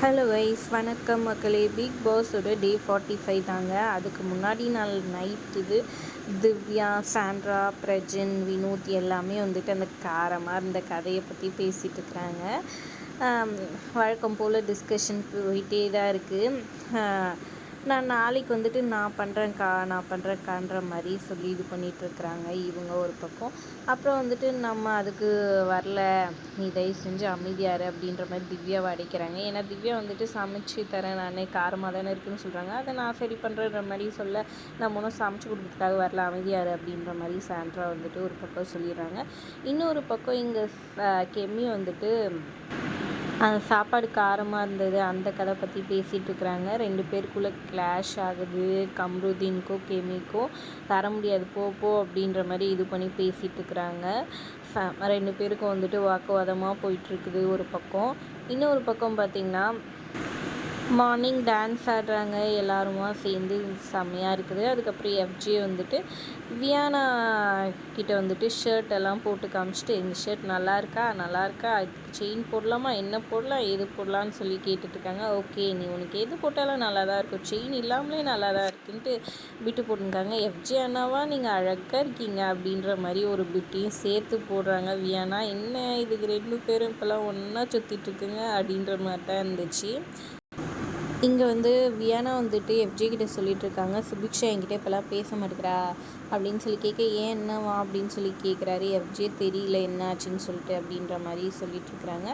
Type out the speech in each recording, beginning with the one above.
Hello வைஸ் வணக்கம் மக்களே. பிக் பாஸோட டே ஃபார்ட்டி ஃபைவ் தாங்க. அதுக்கு முன்னாடி நாள் நைட் இது. திவ்யா சாண்ட்ரா பிரஜன் வினோத் எல்லாமே வந்துட்டு அந்த காரமாக இருந்த கதையை பற்றி பேசிகிட்டு இருக்கிறாங்க வழக்கம் போல் டிஸ்கஷன் போயிட்டே தான் இருக்குது நான் நாளைக்கு வந்துட்டு நான் பண்ணுறேன்க்கா நான் பண்ணுறேன்க்கான்ற மாதிரி சொல்லி இது பண்ணிகிட்ருக்குறாங்க இவங்க ஒரு பக்கம். அப்புறம் வந்துட்டு நம்ம அதுக்கு வரல நீ தயவு செஞ்சு அமைதியாரு அப்படின்ற மாதிரி திவ்யாவை அடைக்கிறாங்க. ஏன்னா திவ்யா வந்துட்டு சமைச்சு தரேன் நானே காரமாக தானே இருக்குன்னு சொல்கிறாங்க அதை நான் சரி பண்ணுறன்ற மாதிரி சொல்ல நம்ம ஒன்றும் சமைச்சு கொடுக்குறதுக்காக வரல அமைதியாரு அப்படின்ற மாதிரி சாண்ட்ரா வந்துட்டு ஒரு பக்கம் சொல்லிடுறாங்க. இன்னொரு பக்கம் இங்கே கெம்மி வந்துட்டு சாப்பாடு காரமாக இருந்தது. அந்த கதை பற்றி பேசிகிட்டு இருக்கிறாங்க. ரெண்டு பேருக்குள்ளே கிளாஷ் ஆகுது. கம்ருதீனுக்கோ கெமிக்கும் தர முடியாது. போ போ அப்படின்ற மாதிரி இது பண்ணி பேசிகிட்டு இருக்கிறாங்க. ரெண்டு பேருக்கும் வந்துட்டு வாக்குவாதமாக போயிட்டுருக்குது ஒரு பக்கம். இன்னொரு பக்கம் பார்த்திங்கன்னா மார்னிங் டான்ஸ் ஆடுறாங்க எல்லாருமா சேர்ந்து செம்மையாக இருக்குது. அதுக்கப்புறம் எஃப்ஜி வந்துட்டு வியானா கிட்ட வந்துட்டு ஷர்ட் எல்லாம் போட்டு காமிச்சிட்டு இந்த ஷர்ட் நல்லா இருக்கா? நல்லா இருக்கா? அதுக்கு செயின் போடலாமா? என்ன போடலாம்? எது போடலான்னு சொல்லி கேட்டுட்ருக்காங்க ஓகே நீ உனக்கு எது போட்டாலும் நல்லா தான் இருக்கும். செயின் இல்லாமலே நல்லா தான் இருக்குன்ட்டு பிட்டு போட்டுருக்காங்க. எஃப்ஜி அண்ணாவா? நீங்கள் அழகாக இருக்கீங்க. அப்படின்ற மாதிரி ஒரு பிட்டையும் சேர்த்து போடுறாங்க வியானா என்ன இதுக்கு ரெண்டு பேரும் இப்போல்லாம் ஒன்றா சுற்றிட்டுருக்குங்க அப்படின்ற மாதிரி தான் இருந்துச்சு. இங்கே வந்து வியானா வந்துட்டு எஃப்ஜே கிட்டே சொல்லிட்டு இருக்காங்க சுபிக்ஷா என்கிட்ட இப்போல்லாம் பேச மாட்டேங்கிறா. அப்படின்னு சொல்லி கேட்க ஏன் என்னவா அப்படின்னு சொல்லி கேட்குறாரு. எஃப்ஜே தெரியல என்ன ஆச்சுன்னு சொல்லிட்டு அப்படின்ற மாதிரி சொல்லிட்டு இருக்கிறாங்க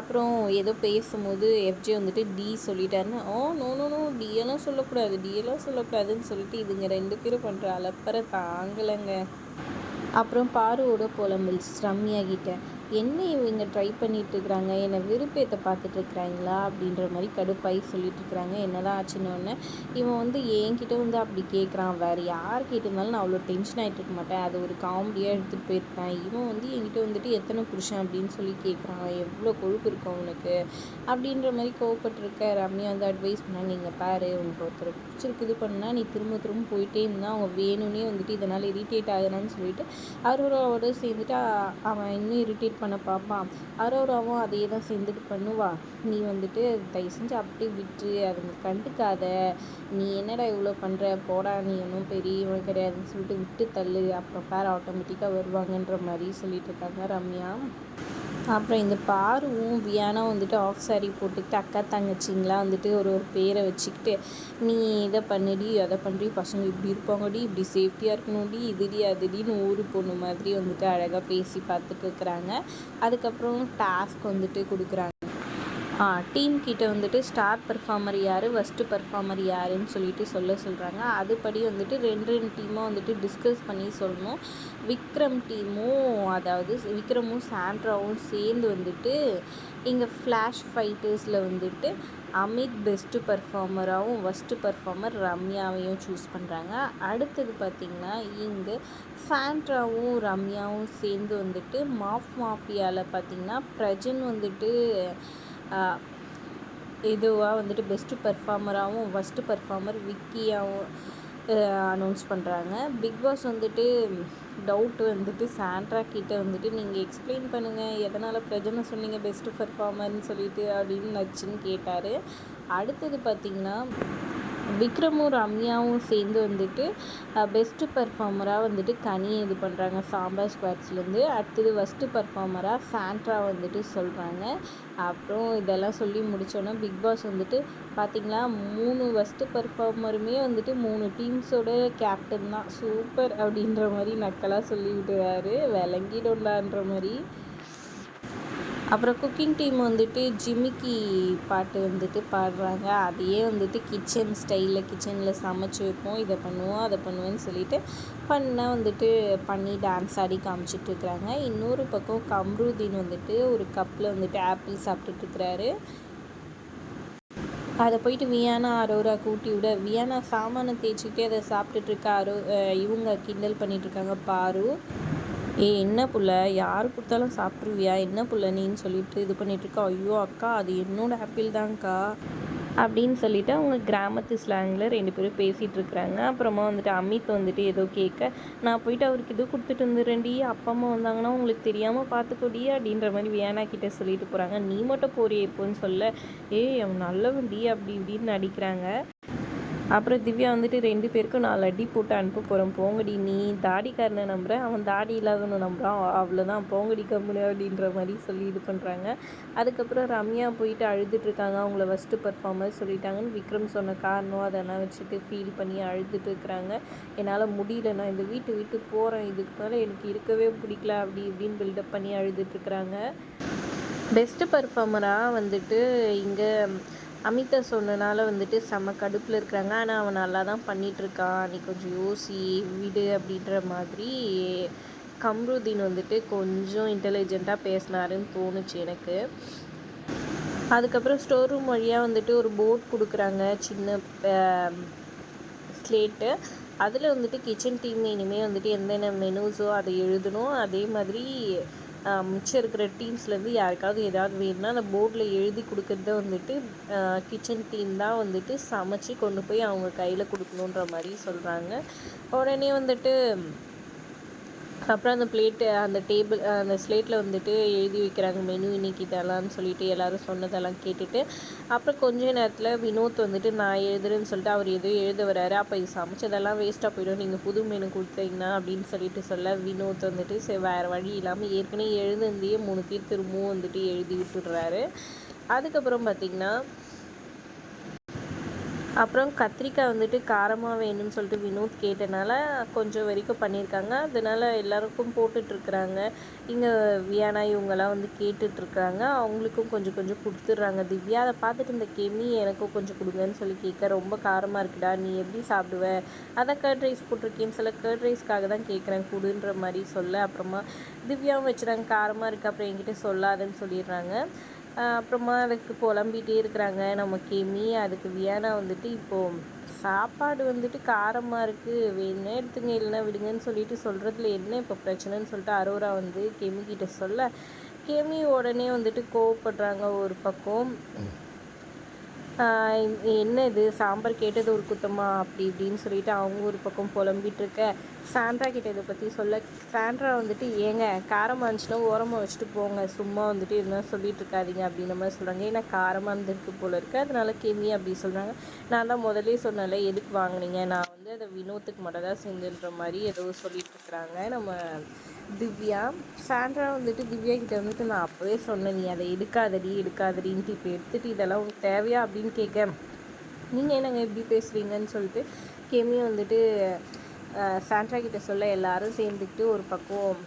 அப்புறம் ஏதோ பேசும்போது எஃப்ஜே வந்துட்டு டி சொல்லிட்டாருன்னு ஓ நோ நோ நோ டியெல்லாம் சொல்லக்கூடாது. டியெல்லாம் சொல்லக்கூடாதுன்னு சொல்லிட்டு இதுங்க ரெண்டு பேரும் பண்ணுற அலப்பறை தாங்கலைங்க. அப்புறம் பாருவோட புலம்பில்ஸ் ரம்யா கிட்ட என்ன இவங்க ட்ரை பண்ணிகிட்ருக்குறாங்க என்னை விருப்பத்தை பார்த்துட்ருக்குறாங்களா அப்படின்ற மாதிரி கடுப்பாகி சொல்லிட்டு இருக்கிறாங்க என்னதான் ஆச்சுன்னு இவன் வந்து என்கிட்ட வந்து அப்படி கேட்குறான். வேறு யார் கேட்டிருந்தாலும் நான் அவ்வளோ டென்ஷன் ஆகிட்டு இருக்க மாட்டேன். அது ஒரு காமெடியாக எடுத்துகிட்டு போயிருப்பேன். இவன் வந்து என்கிட்ட வந்துட்டு எத்தனை புருஷன்? அப்படின்னு சொல்லி கேட்குறான். எவ்வளோ கொழுப்பு இருக்கும் அவனுக்கு அப்படின்ற மாதிரி கோவப்பட்டிருக்க ரம்யா வந்து அட்வைஸ் பண்ணால் நீங்கள் பாரு உனக்கு ஒருத்தர் பிடிச்சிருக்கு இது பண்ணால் நீ திரும்ப திரும்ப போயிட்டே இருந்தால் அவங்க வேணும்னே வந்துட்டு இதனால் இரிட்டேட் ஆகுறான்னு சொல்லிட்டு அவரோட சேர்ந்துட்டு அவன் இன்னும் இரிட்டேட் பண்ண பார்ப்பான் அரோராவும் அதே தான் சேர்ந்துட்டு பண்ணுவா. நீ வந்துட்டு தயவு செஞ்சு அப்படியே விட்டு அதை கண்டுக்காத. நீ என்னடா இவ்வளோ பண்ணுற போடா. நீ ஒன்றும் பெரியவன் கிடையாதுன்னு சொல்லிட்டு விட்டு தள்ளு. அப்புறம் பேர் ஆட்டோமேட்டிக்காக வருவாங்கன்ற மாதிரி சொல்லிட்டு இருக்காங்க ரம்யா. அப்புறம் இந்த பாருவும் வியானா வந்துட்டு ஆஃப் சாரி போட்டுக்கிட்டு அக்கா தங்கச்சிங்களாம் வந்துட்டு ஒரு ஒரு பேரை வச்சுக்கிட்டு நீ இதை பண்ணுடி அதை பண்ணி பசங்க இப்படி இருப்பாங்கடி இப்படி சேஃப்டியாக இருக்கணும்டி இதுடி அதுடின்னு ஊரு பொண்ணு மாதிரி வந்துட்டு அழகாக பேசி பார்த்துட்டு இருக்கிறாங்க. அதுக்கப்புறம் டாஸ்க் வந்துட்டு கொடுக்குறாங்க. டீம் கிட்ட வந்துட்டு ஸ்டார் பர்ஃபார்மர் யார் ஃபஸ்ட்டு பர்ஃபார்மர் யாருன்னு சொல்லிட்டு சொல்ல சொல்கிறாங்க அதுபடி வந்துட்டு ரெண்டு ரெண்டு டீமாக வந்துட்டு டிஸ்கஸ் பண்ணி சொல்லணும். விக்ரம் டீமும் அதாவது விக்ரமும் சாண்ட்ராவும் சேர்ந்து வந்துட்டு இங்கே ஃப்ளாஷ் ஃபைட்டர்ஸில் வந்துட்டு அமித் பெஸ்ட்டு பர்ஃபார்மராகவும் ஃபஸ்ட்டு பர்ஃபார்மர் ரம்யாவையும் சூஸ் பண்ணுறாங்க அடுத்தது பார்த்திங்கன்னா இங்கே சாண்ட்ராவும் ரம்யாவும் சேர்ந்து வந்துட்டு மாஃப் மாஃபியாவில் பார்த்திங்கன்னா பிரஜன் வந்துட்டு இதுவாக வந்துட்டு பெஸ்ட்டு பெர்ஃபார்மராகவும் ஃபஸ்ட்டு பர்ஃபார்மர் விக்கியாகவும் அனௌன்ஸ் பண்ணுறாங்க பிக் பாஸ் வந்துட்டு டவுட்டு வந்துட்டு சாண்ட்ரா கிட்டே வந்துட்டு நீங்கள் எக்ஸ்பிளைன் பண்ணுங்கள் எதனால் பிரஜனை சொன்னீங்க பெஸ்ட்டு பர்ஃபார்மர்னு சொல்லிட்டு அப்படின்னு நச்சுன்னு கேட்டார். அடுத்தது பார்த்திங்கன்னா விக்ரமும் ரம்யாவும் சேர்ந்து வந்துட்டு பெஸ்ட்டு பர்ஃபார்மராக வந்துட்டு கனியை இது பண்ணுறாங்க சாம்பார் ஸ்குவாட்ஸ்லேருந்து அடுத்தது ஃபஸ்ட்டு பர்ஃபார்மராக சாண்ட்ரா வந்துட்டு சொல்கிறாங்க அப்புறம் இதெல்லாம் சொல்லி முடித்தோன்னே பிக் பாஸ் வந்துட்டு பார்த்திங்களா மூணு ஃபஸ்ட்டு பர்ஃபார்மருமே வந்துட்டு மூணு டீம்ஸோட கேப்டன் தான். சூப்பர் அப்படின்ற மாதிரி நக்கலாக சொல்லி விடுவார் விளங்கிடும்டான்ற மாதிரி. அப்புறம் குக்கிங் டீம் வந்துட்டு ஜிமிக்கி பாட்டு வந்துட்டு பாடுறாங்க. அதையே வந்துட்டு கிச்சன் ஸ்டைலில் கிச்சனில் சமைச்சு வைப்போம். இதை பண்ணுவோம் அதை பண்ணுவேன்னு சொல்லிட்டு பண்ணால் வந்துட்டு பண்ணி டான்ஸ் ஆடி காமிச்சிட்ருக்குறாங்க இன்னொரு பக்கம் கம்ருதீன் வந்துட்டு ஒரு கப்பில் வந்துட்டு ஆப்பிள் சாப்பிட்டுட்ருக்குறாரு அதை போயிட்டு வியானா அரோரா கூட்டி விட வியானா சாமானை தேய்ச்சிக்கிட்டே அதை சாப்பிட்டுட்ருக்க அரோ இவங்க கிண்டல் பண்ணிகிட்ருக்காங்க பாரு. ஏ என்ன புள்ள? யார் கொடுத்தாலும் சாப்பிட்ருவியா என்ன புள்ள நீன்னு சொல்லிட்டு இது பண்ணிகிட்ருக்கா ஐயோ அக்கா அது என்னோட ஆப்பிள் தான்க்கா. அப்படின்னு சொல்லிட்டு அவங்க கிராமத்து ஸ்லாங்கில் ரெண்டு பேரும் பேசிகிட்டு இருக்கிறாங்க. அப்புறமா வந்துட்டு அமித் வந்துட்டு ஏதோ கேட்க நான் போயிட்டு அவருக்கு இது கொடுத்துட்டு வந்துடுறேன்டி. அப்பா அம்மா வந்தாங்கன்னா உங்களுக்கு தெரியாமல் பார்த்துக்கோடி அப்படின்ற மாதிரி வியானா கிட்டே சொல்லிட்டு போகிறாங்க நீ மட்டும் போறியே இப்போன்னு சொல்ல. ஏய் அவன் நல்லவன்டி அப்படி இப்படின்னு நடிக்கிறாங்க. அப்புறம் திவ்யா வந்துட்டு ரெண்டு பேருக்கும் நாலு அடி போட்டு அனுப்ப போகிறோம் போங்கடி நீ தாடிக்காரனை நம்புகிறேன் அவன் தாடி இல்லாதவனை நம்புகிறான் அவ்வளோதான் போங்கடி கம்பெனி அப்படின்ற மாதிரி சொல்லி இது பண்ணுறாங்க அதுக்கப்புறம் ரம்யா போயிட்டு அழுதுட்ருக்காங்க அவங்கள ஃபஸ்ட்டு பர்ஃபார்மர் சொல்லிட்டாங்கன்னு விக்ரம் சொன்ன காரணம் அதெல்லாம் வச்சுட்டு ஃபீல் பண்ணி அழுதுட்டு இருக்கிறாங்க. என்னால் முடியல நான் இந்த வீட்டு விட்டு போகிறேன் இதுக்கு மேலே எனக்கு இருக்கவே பிடிக்கல. அப்படி இப்படின்னு பில்டப் பண்ணி அழுதுட்ருக்குறாங்க பெஸ்ட்டு பர்ஃபார்மராக வந்துட்டு இங்கே அமிதா சொன்னனால வந்துட்டு செம்ம கடுப்பில் இருக்கிறாங்க. ஆனால் அவன் நல்லா தான் பண்ணிகிட்ருக்கான் நீ கொஞ்சம் யோசி விடு அப்படின்ற மாதிரி கம்ருதீன் வந்துட்டு கொஞ்சம் இன்டெலிஜெண்ட்டாக பேசினாருன்னு தோணுச்சு எனக்கு. அதுக்கப்புறம் ஸ்டோர் ரூம் வழியாக வந்துட்டு ஒரு போட் கொடுக்குறாங்க. சின்ன ஸ்லேட்டு அதில் வந்துட்டு கிச்சன் டீம் இனிமேல் வந்துட்டு என்னென்ன மெனுஸோ அதை எழுதணும். அதே மாதிரி மிச்சம் இருக்கிற டீம்ஸ்லேருந்து யாருக்காவது ஏதாவது வேணும்னா அந்த போர்டில் எழுதி கொடுக்குறத வந்துட்டு கிச்சன் டீம் தான் வந்துட்டு சமைச்சு கொண்டு போய் அவங்க கையில் கொடுக்கணுன்ற மாதிரி சொல்கிறாங்க உடனே வந்துட்டு அப்புறம் அந்த பிளேட்டு அந்த டேபிள் அந்த ஸ்லேட்டில் வந்துட்டு எழுதி வைக்கிறாங்க மெனு இன்னைக்கு இதெல்லாம்னு சொல்லிட்டு எல்லோரும் சொன்னதெல்லாம் கேட்டுட்டு அப்புறம் கொஞ்ச நேரத்தில் வினோத் வந்துட்டு நான் எழுதுறேன்னு சொல்லிட்டு அவர் எதோ எழுத வராரு அப்போ இது சமைச்சதெல்லாம் வேஸ்ட்டாக போயிடும். நீங்கள் புது மெனு கொடுத்தீங்கன்னா அப்படின்னு சொல்லிட்டு சொல்ல வினோத் வந்துட்டு சரி வேறு வழி இல்லாமல் ஏற்கனவே எழுதுந்தே மூணு பேர் திரும்பவும் வந்துட்டு எழுதி விட்டுடுறாரு. அதுக்கப்புறம் பார்த்திங்கன்னா அப்புறம் கத்திரிக்காய் வந்துட்டு காரமாக வேணும்னு சொல்லிட்டு வினோத் கேட்டனால கொஞ்சம் வரைக்கும் பண்ணியிருக்காங்க. அதனால் எல்லாருக்கும் போட்டுட்ருக்குறாங்க. இங்கே வியானா இவங்கெல்லாம் வந்து கேட்டுட்ருக்காங்க அவங்களுக்கும் கொஞ்சம் கொஞ்சம் கொடுத்துட்றாங்க. திவ்யா அதை பார்த்துட்டு இந்த கெமி எனக்கும் கொஞ்சம் கொடுங்கன்னு சொல்லி கேட்க ரொம்ப காரமாக இருக்குடா நீ எப்படி சாப்பிடுவ? அதான் கர்ட் ரைஸ் போட்டிருக்கேன். சில கர்ட் ரைஸ்க்காக தான் கேட்குறேன். கொடுன்ற மாதிரி சொல்ல அப்புறமா திவ்யாவும் வச்சுறாங்க காரமாக இருக்குது அப்புறம் என்கிட்ட சொல்லாதுன்னு சொல்லிடுறாங்க. அப்புறமா அதுக்கு புலம்பிகிட்டே இருக்கிறாங்க. நம்ம கெமி அதுக்கு வியானா வந்துட்டு இப்போது சாப்பாடு வந்துட்டு காரமாக இருக்குது வேணும்னா எடுத்துங்க இல்லைன்னா விடுங்கன்னு சொல்லிட்டு சொல்கிறதுல என்ன இப்போ பிரச்சனைன்னு சொல்லிட்டு அரோரா வந்து கெமி கிட்ட சொல்ல கெமி உடனே வந்துட்டு கோவப்படுறாங்க ஒரு பக்கம். என்ன இது சாம்பார் கேட்டது ஒரு குத்தமா? அப்படி இப்படின்னு சொல்லிட்டு அவங்க ஒரு பக்கம் புலம்பிட்டு இருக்க. சாண்ட்ரா கிட்ட இதை பற்றி சொல்ல சாண்ட்ரா வந்துட்டு ஏங்க காரமாக இருந்துச்சுன்னா ஓரமாக வச்சுட்டு போங்க. சும்மா வந்துட்டு என்ன சொல்லிட்டு இருக்காதீங்க அப்படின்ற மாதிரி சொல்கிறாங்க ஏன்னா காரமாக இருந்திருக்கு போல இருக்குது அதனால கெமி அப்படி சொல்கிறாங்க நான் தான் முதலே சொன்னல எதுக்கு வாங்கினீங்க? நான் வந்து அதை வினோத்துக்கு மட்டும் தான் செஞ்சுன்ற மாதிரி ஏதோ சொல்லிட்டு இருக்கிறாங்க. நம்ம திவ்யா சாண்ட்ரா வந்துட்டு திவ்யா கிட்ட வந்துட்டு நான் அப்போவே சொன்னேன் நீ அதை எடுக்காதடி எடுக்காதடின்ட்டு இப்போ எடுத்துகிட்டு இதெல்லாம் உங்களுக்கு தேவையா? அப்படின்னு கேட்க நீங்கள் என்னங்க எப்படி பேசுகிறீங்கன்னு சொல்லிட்டு கெமி வந்துட்டு சாண்ட்ரா கிட்ட சொல்ல எல்லாரும் சேர்ந்துக்கிட்டு ஒரு பக்கம்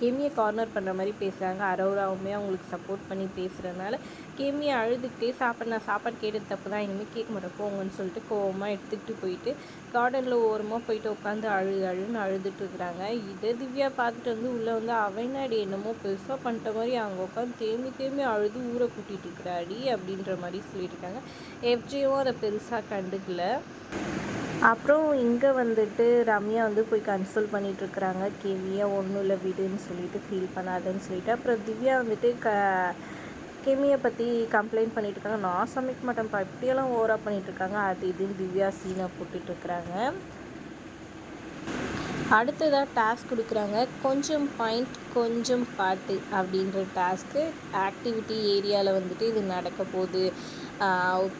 கெமியை கார்னர் பண்ணுற மாதிரி பேசுகிறாங்க அரோராவுமே அவங்களுக்கு சப்போர்ட் பண்ணி பேசுகிறதுனால கெமியை அழுதுகிட்டே சாப்பாடு நான் சாப்பாடு கேட்டது தப்பு தான் இனிமேல் கேட்க மாட்டேன் போங்கன்னு சொல்லிட்டு கோவமாக எடுத்துக்கிட்டு போயிட்டு கார்டனில் ஓரமாக போயிட்டு உட்காந்து அழு அழுன்னு அழுதுட்டு இருக்கிறாங்க. இதை திவ்யா பார்த்துட்டு வந்து உள்ளே வந்து அவனாடி என்னமோ பெருசாக பண்ணிட்ட மாதிரி அவங்க உட்காந்து தேம்பி தேம்பி அழுது ஊரை கூட்டிகிட்டு இருக்கிறாடி அப்படின்ற மாதிரி சொல்லியிருக்காங்க எஃப்ஜியும் அதை பெருசாக கண்டுக்கல. அப்புறம் இங்கே வந்துட்டு ரம்யா வந்து போய் கன்சல்ட் பண்ணிகிட்ருக்குறாங்க கெமியா ஒன்றும் இல்லை விடுன்னு சொல்லிட்டு ஃபீல் பண்ணாதுன்னு சொல்லிட்டு. அப்புறம் திவ்யா வந்துட்டு க கெமியை பற்றி கம்ப்ளைண்ட் பண்ணிகிட்ருக்காங்க நான் சமைக்க மாட்டேன்ப்பா இப்படியெல்லாம் ஓவராக பண்ணிகிட்ருக்காங்க அது இதுன்னு திவ்யா சீனை போட்டுட்ருக்குறாங்க அடுத்ததாக டாஸ்க் கொடுக்குறாங்க. கொஞ்சம் பாயிண்ட் கொஞ்சம் பாட்டு அப்படின்ற டாஸ்க்கு ஆக்டிவிட்டி ஏரியாவில் வந்துட்டு இது நடக்க போகுது.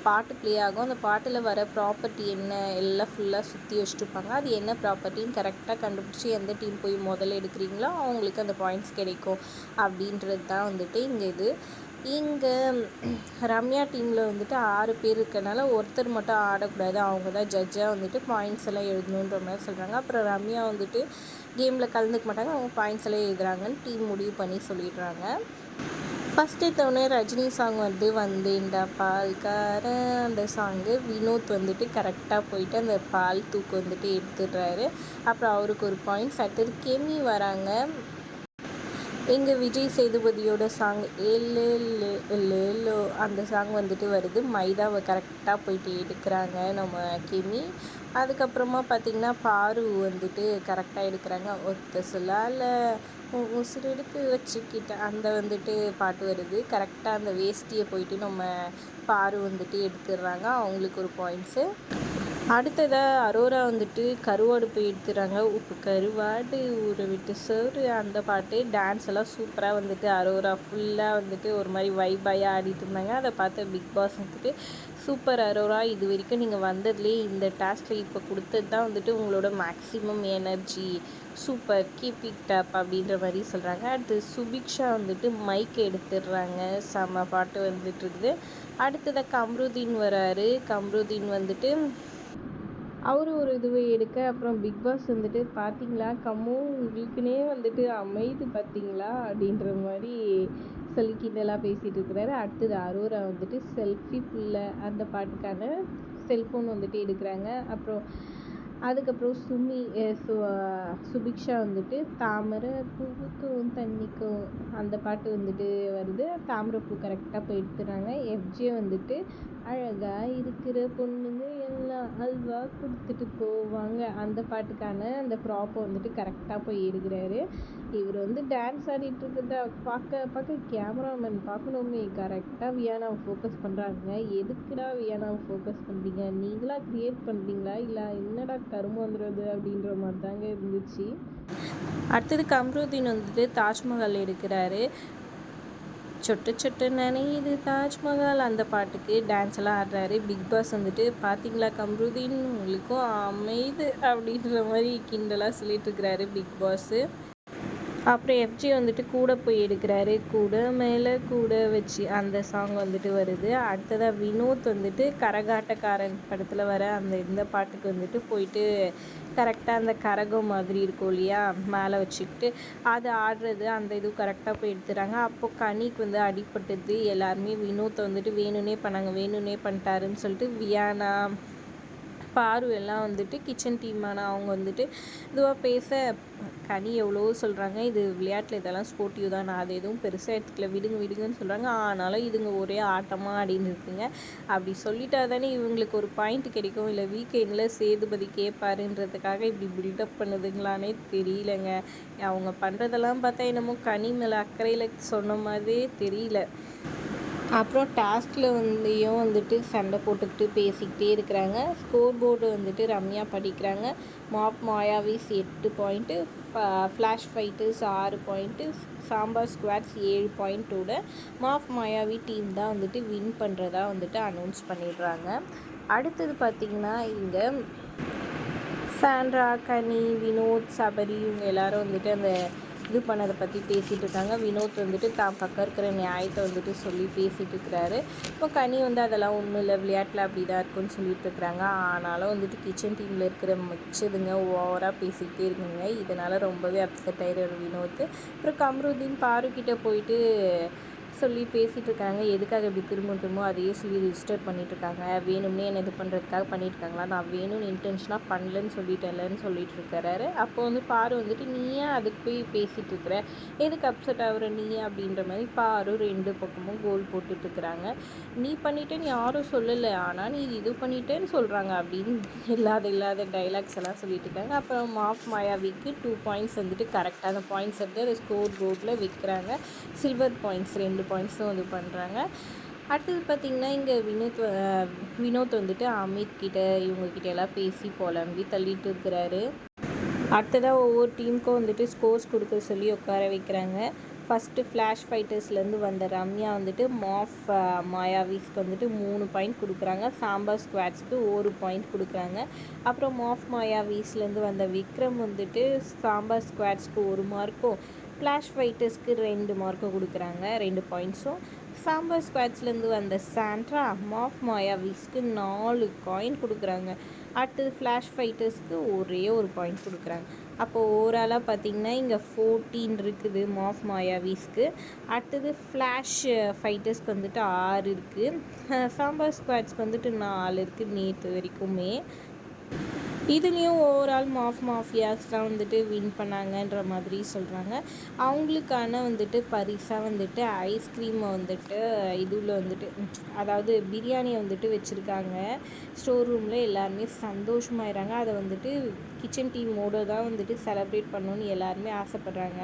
பாட்டு ப்ளே ஆகும். அந்த பாட்டில் வர ப்ராப்பர்ட்டி என்ன எல்லாம் ஃபுல்லாக சுற்றி வச்சுட்டுருப்பாங்க அது என்ன ப்ராப்பர்ட்டின்னு கரெக்டாக கண்டுபிடிச்சி எந்த டீம் போய் முதல்ல எடுக்கிறீங்களோ அவங்களுக்கு அந்த பாயிண்ட்ஸ் கிடைக்கும். அப்படின்றது தான் வந்துட்டு இங்கே இது. இங்கே ரம்யா டீமில் வந்துட்டு ஆறு பேர் இருக்கனால ஒருத்தர் மட்டும் ஆடக்கூடாது. அவங்க தான் ஜட்ஜாக வந்துட்டு பாயிண்ட்ஸ் எல்லாம் எழுதணுன்ற மாதிரி சொல்கிறாங்க அப்புறம் ரம்யா வந்துட்டு கேமில் கலந்துக்க மாட்டாங்க. அவங்க பாயிண்ட்ஸ் எல்லாம் எழுதுறாங்கன்னு டீம் முடிவு பண்ணி சொல்லிடுறாங்க. ஃபஸ்ட்டு தவணை ரஜினி சாங் வந்து வந்தேன்டா. பால்காரன் அந்த சாங்கு வினோத் வந்துட்டு கரெக்டாக போயிட்டு அந்த பால் தூக்கு வந்துட்டு எடுத்துடுறாரு. அப்புறம் அவருக்கு ஒரு பாயிண்ட்ஸ் அடுத்தது கெமி வராங்க. எங்கள் விஜய் சேதுபதியோட சாங் எல்லோ அந்த சாங் வந்துட்டு வருது. மைதாவை கரெக்டாக போயிட்டு எடுக்கிறாங்க நம்ம கெமி. அதுக்கப்புறமா பார்த்திங்கன்னா பாரு வந்துட்டு கரெக்டாக எடுக்கிறாங்க. ஒத்த சொல்லால உசுரெடுத்து வச்சுக்கிட்ட அந்த வந்துட்டு பாட்டு வருது. கரெக்டாக அந்த வேஷ்டியை போயிட்டு நம்ம பாரு வந்துட்டு எடுத்துடுறாங்க. அவங்களுக்கு ஒரு பாயிண்ட்ஸு. அடுத்ததாக அரோரா வந்துட்டு கருவாடு போய் எடுத்துடுறாங்க உப்பு கருவாடு ஊற விட்டு சோறு அந்த பாட்டு டான்ஸ் எல்லாம் சூப்பராக வந்துட்டு அரோரா ஃபுல்லாக வந்துட்டு ஒரு மாதிரி வைபாயாக ஆடிட்டு இருந்தாங்க. அதை பார்த்து பிக் பாஸ் வந்துட்டு சூப்பர் அரோரா இது வரைக்கும் நீங்கள் வந்ததுலேயே இந்த டாஸ்கில் இப்போ கொடுத்தது தான் வந்துட்டு உங்களோட maximum energy super keep it up அப்படின்ற மாதிரி சொல்கிறாங்க அடுத்து சுபிக்ஷா வந்துட்டு மைக் எடுத்துடுறாங்க. செம்ம பாட்டு வந்துட்டு இருக்குது. அடுத்ததாக கம்ருதீன் வராரு. கம்ருதீன் வந்துட்டு அவர் ஒரு இதுவை எடுக்க அப்புறம் பிக் பாஸ் வந்துட்டு பார்த்தீங்களா கம்மு உங்களுக்குனே வந்துட்டு அமைது பார்த்தீங்களா அப்படின்ற மாதிரி சொல்லி கிண்டலாக பேசிகிட்டு இருக்கிறாரு. அடுத்தது அரோரா வந்துட்டு செல்ஃபி பிள்ளை. அந்த பாட்டுக்கான செல்ஃபோன் வந்துட்டு எடுக்கிறாங்க. அப்புறம் அதுக்கப்புறம் சுமி சு சுபிக்ஷா வந்துட்டு தாமரை பூவுக்கும் தண்ணிக்கும். அந்த பாட்டு வந்துட்டு வருது. தாமரை பூ கரெக்டாக போய் எடுத்துடுறாங்க. எஃப்ஜே வந்துட்டு அழகாக இருக்கிற பொண்ணுங்க எல்லாம் அல்வா கொடுத்துட்டு போவாங்க. அந்த பாட்டுக்கான அந்த ப்ராப்பை வந்துட்டு கரெக்டாக போய் எடுக்கிறாரு இவர் வந்து டான்ஸ் ஆடிட்டு இருக்கிறத பார்க்க பார்க்க கேமராமேன் பார்க்கணுமே. கரெக்டாக வியானாவை ஃபோக்கஸ் பண்ணுறாங்க எதுக்குடா வியானாவை ஃபோக்கஸ் பண்ணுறீங்க நீங்களாக க்ரியேட் பண்ணுறீங்களா இல்லை என்னடா கருமம் வந்துடுறது அப்படின்ற மாதிரி தாங்க இருந்துச்சு. அடுத்தது கம்ருதீன் வந்துட்டு தாஜ்மஹால் எடுக்கிறாரு. சொட்டு சொட்டு நனையுது தாஜ்மஹால். அந்த பாட்டுக்கு டான்ஸ் எல்லாம் ஆடுறாரு. பிக் பாஸ் வந்துட்டு பார்த்தீங்களா கம்ருதீன்? உங்களுக்கும் அமைது அப்படின்ற மாதிரி கிண்டலாக சொல்லிட்டு இருக்கிறாரு பிக் பாஸு அப்புறம் எஃப்ஜி வந்துட்டு கூட போய் எடுக்கிறாரு கூட மேலே கூட வச்சு அந்த சாங் வந்துட்டு வருது. அடுத்ததாக வினோத் வந்துட்டு கரகாட்டக்காரன் படத்தில் வர அந்த இந்த பாட்டுக்கு வந்துட்டு போயிட்டு கரெக்டாக அந்த கரகம் மாதிரி இருக்கும் இல்லையா? மேலே வச்சுக்கிட்டு அது ஆடுறது அந்த இது கரெக்டாக போய் எடுத்துறாங்க அப்போ கனிக்கு வந்து அடிப்பட்டது எல்லாருமே வினோத்தை வந்துட்டு வேணும்னே பண்ணாங்க. வேணும்னே பண்ணிட்டாருன்னு சொல்லிட்டு வியானா பாரு எல்லாம் வந்துட்டு கிச்சன் டீமான அவங்க வந்துட்டு இதுவாக பேச கனி எவ்வளோ சொல்கிறாங்க இது விளையாட்டில் இதெல்லாம் ஸ்போர்ட்டிவ் தான். நான் அது எதுவும் பெருசாக எடுத்துக்கல. விடுங்க விடுங்கன்னு சொல்கிறாங்க ஆனாலும் இதுங்க ஒரே ஆட்டமாக அப்படின்னு இருக்குங்க. அப்படி சொல்லிட்டா தானே இவங்களுக்கு ஒரு பாயிண்ட் கிடைக்கும். இல்லை வீக்கெண்டில் சேதுபதி கேட்பாருன்றதுக்காக இப்படி பில்டப் பண்ணுதுங்களானே தெரியலங்க. அவங்க பண்ணுறதெல்லாம் பார்த்தா என்னமோ கனி மேலே அக்கறையில் சொன்ன மாதிரியே தெரியல. அப்புறம் டாஸ்கில் வந்துயும் வந்துட்டு சண்டை போட்டுக்கிட்டு பேசிக்கிட்டே இருக்கிறாங்க. ஸ்கோர் போர்டு வந்துட்டு ரம்யா படிக்கிறாங்க. மாப் மாயாவிஸ் எட்டு பாயிண்ட்டு ஃப்ளாஷ் ஃபைட்டர்ஸ் ஆறு பாயிண்ட்டு சாம்பார் ஸ்குவாட்ஸ் ஏழு பாயிண்ட்டோட மாப் மாயாவி டீம் தான் வந்துட்டு வின் பண்ணுறதா வந்துட்டு அனௌன்ஸ் பண்ணிடுறாங்க. அடுத்தது பார்த்திங்கன்னா இங்கே சாண்ட்ரா கனி வினோத் சபரி இவங்க எல்லாரும் வந்துட்டு அந்த இது பண்ணதை பற்றி பேசிகிட்டு இருக்காங்க. வினோத் வந்துட்டு தான் பக்கம் இருக்கிற நியாயத்தை வந்துட்டு சொல்லி பேசிகிட்டு இருக்கிறாரு. இப்போ கனி வந்து அதெல்லாம் ஒன்றும் இல்லை விளையாட்டில் அப்படி தான் இருக்குன்னு சொல்லிட்டு இருக்கிறாங்க. ஆனாலும் வந்துட்டு கிச்சன் டீமில் இருக்கிற மிச்சதுங்க ஓவராக பேசிக்கிட்டே இருக்குங்க. இதனால் ரொம்பவே அப்செட் ஆயிடுறாரு வினோத். அப்புறம் கம்ருதீன் பாருக்கிட்ட போயிட்டு சொல்லி பேசிகிட்டு இருக்காங்க. எதுக்காக இப்படி திரும்ப திரும்ப அதையே சொல்லி ரிஜிஸ்டர் பண்ணிகிட்ருக்காங்க வேணும்னே என்ன இது பண்ணுறதுக்காக பண்ணிட்டு இருக்காங்களா நான் வேணும்னு இன்டென்ஷனாக பண்ணலன்னு சொல்லிட்டேன்லன்னு சொல்லிட்டு இருக்கிறாரு அப்போ வந்து பாரு வந்துட்டு நீ ஏன் அதுக்கு போய் பேசிகிட்டு இருக்கிற? எதுக்கு அப்செட் ஆகுற நீயே அப்படின்ற மாதிரி பாரு ரெண்டு பக்கமும் கோல் போட்டுட்டு இருக்கிறாங்க. நீ பண்ணிட்டேன்னு யாரும் சொல்லலை. ஆனால் நீ இது பண்ணிட்டேன்னு சொல்கிறாங்க அப்படின்னு இல்லாத இல்லாத டைலாக்ஸ் எல்லாம் சொல்லிட்டு இருக்காங்க. அப்புறம் மாஃப் மாயாவிக்கு டூ பாயிண்ட்ஸ் வந்துட்டு கரெக்டாக அந்த பாயிண்ட்ஸ் எடுத்து அதை ஸ்கோர் போர்டில் விற்கிறாங்க சில்வர் பாயிண்ட்ஸ் ரெண்டு பாயிண்ட்ஸும் இது பண்ணுறாங்க அடுத்தது பார்த்திங்கன்னா இங்கே வினோத் வினோத் வந்துட்டு அமித் கிட்ட இவங்கக்கிட்ட எல்லாம் பேசி புலம்பி தள்ளிட்டு இருக்கிறாரு. அடுத்ததாக ஒவ்வொரு டீமுக்கும் வந்துட்டு ஸ்கோர்ஸ் கொடுக்க சொல்லி உட்கார வைக்கிறாங்க. ஃபஸ்ட்டு ஃப்ளாஷ் ஃபைட்டர்ஸ்லேருந்து வந்த ரம்யா வந்துட்டு மாஃப் மாயாவிஸ்க்கு வந்துட்டு மூணு பாயிண்ட் கொடுக்குறாங்க. சாம்பார் ஸ்குவாட்ஸ்க்கு ஒரு பாயிண்ட் கொடுக்குறாங்க. அப்புறம் மாஃப் மாயாவிஸ்லேருந்து வந்த விக்ரம் வந்துட்டு சாம்பார் ஸ்குவாட்ஸ்க்கு ஒரு மார்க்கும் ஃப்ளாஷ் ஃபைட்டர்ஸ்க்கு ரெண்டு மார்க்கும் கொடுக்குறாங்க ரெண்டு பாயிண்ட்ஸும் சாம்பார் ஸ்குவாட்ஸ்லேருந்து வந்த சாண்ட்ரா மாஃப் மாயா விஸ்க்கு நாலு காயின் கொடுக்குறாங்க. அடுத்தது ஃப்ளாஷ் ஃபைட்டர்ஸ்க்கு ஒரே ஒரு பாயிண்ட் கொடுக்குறாங்க. அப்போ ஓவராலாக பார்த்தீங்கன்னா இங்கே ஃபோர்டீன் இருக்குது மாஃப் மாயாவிஸ்க்கு அடுத்தது ஃப்ளாஷ் ஃபைட்டர்ஸ்க்கு வந்துட்டு ஆறு இருக்குது சாம்பார் ஸ்குவாட்ஸ்க்கு வந்துட்டு நாலு இருக்குது நேற்று வரைக்குமே. இதுலேயும் ஓவரால் மாஃப் மாஃபியாஸ் தான் வந்துட்டு வின் பண்ணாங்கன்ற மாதிரி சொல்கிறாங்க அவங்களுக்கான வந்துட்டு பரிசாக வந்துட்டு ஐஸ்கிரீமை வந்துட்டு இதுவில் வந்துட்டு அதாவது பிரியாணியை வந்துட்டு வச்சுருக்காங்க. ஸ்டோர் ரூமில் எல்லாருமே சந்தோஷமாயிறாங்க. அதை வந்துட்டு கிச்சன் டீமோடு தான் வந்துட்டு செலப்ரேட் பண்ணணும்னு எல்லாருமே ஆசைப்பட்றாங்க.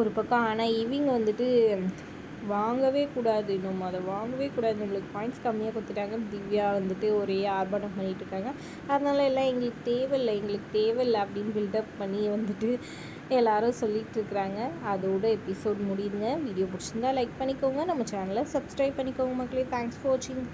ஒரு பக்கம் ஆனால் இவங்க வந்துட்டு வாங்கவே கூடாது. நம்ம அதை வாங்கவே கூடாது. நம்மளுக்கு பாயிண்ட்ஸ் கம்மியாக கொடுத்துட்டாங்க. திவ்யா வந்துட்டு ஒரே ஆர்ப்பாட்டம் பண்ணிகிட்டு இருக்காங்க. அதனால எல்லாம் எங்களுக்கு தேவையில்லை. எங்களுக்கு தேவையில்லை அப்படின்னு பில்டப் பண்ணி வந்துட்டு எல்லாரும் சொல்லிட்டு இருக்கிறாங்க. அதோட எபிசோட் முடியுங்க வீடியோ பிடிச்சிருந்தா லைக் பண்ணிக்கோங்க. நம்ம சேனலை சப்ஸ்கிரைப் பண்ணிக்கோங்க மக்களே. தேங்க்ஸ் ஃபார் வாட்சிங்